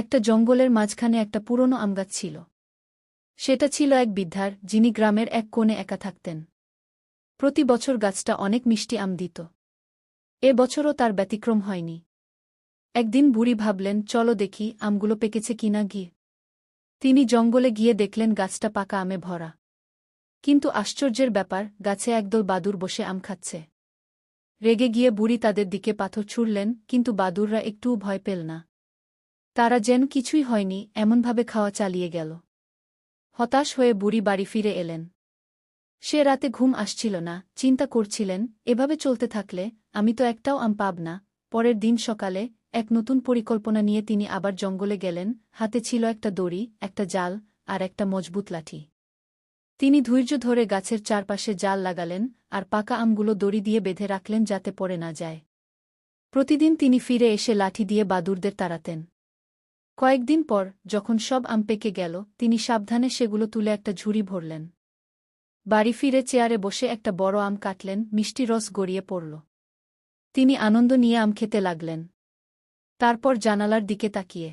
একটা জঙ্গলের মাঝখানে একটা পুরনো আমগাছ ছিল। সেটা ছিল এক বৃদ্ধার, যিনি গ্রামের এক কোণে একা থাকতেন। প্রতি বছর গাছটা অনেক মিষ্টি আম দিত। এ বছরও তার ব্যতিক্রম হয়নি। একদিন বুড়ি ভাবলেন, চলো দেখি আমগুলো পেকেছে কিনা গিয়ে। তিনি জঙ্গলে গিয়ে দেখলেন গাছটা পাকা আমে ভরা। কিন্তু আশ্চর্যের ব্যাপার, গাছে একদল বাদুর বসে আম খাচ্ছে। রেগে গিয়ে বুড়ি তাদের দিকে পাথর ছুড়লেন, কিন্তু বাদুররা একটুও ভয় পেল না। তারা যেন কিছুই হয়নি, এমনভাবে খাওয়া চালিয়ে গেল। হতাশ হয়ে বুড়ি বাড়ি ফিরে এলেন। সে রাতে ঘুম আসছিল না, চিন্তা করছিলেন, এভাবে চলতে থাকলে আমি তো একটাও আম পাব না। পরের দিন সকালে এক নতুন পরিকল্পনা নিয়ে তিনি আবার জঙ্গলে গেলেন, হাতে ছিল একটা দড়ি, একটা জাল আর একটা মজবুত লাঠি। তিনি ধৈর্য ধরে গাছের চারপাশে জাল লাগালেন আর পাকা আমগুলো দড়ি দিয়ে বেঁধে রাখলেন যাতে পড়ে না যায়। প্রতিদিন তিনি ফিরে এসে লাঠি দিয়ে বাদুরদের তাড়াতেন। কয়েকদিন পর, যখন সব আম পেকে গেল, তিনি সাবধানে সেগুলো তুলে একটা ঝুড়ি ভরলেন। বাড়ি ফিরে চেয়ারে বসে একটা বড় আম কাটলেন, মিষ্টি রস গড়িয়ে পড়ল। তিনি আনন্দ নিয়ে আম খেতে লাগলেন। তারপর জানালার দিকে তাকিয়ে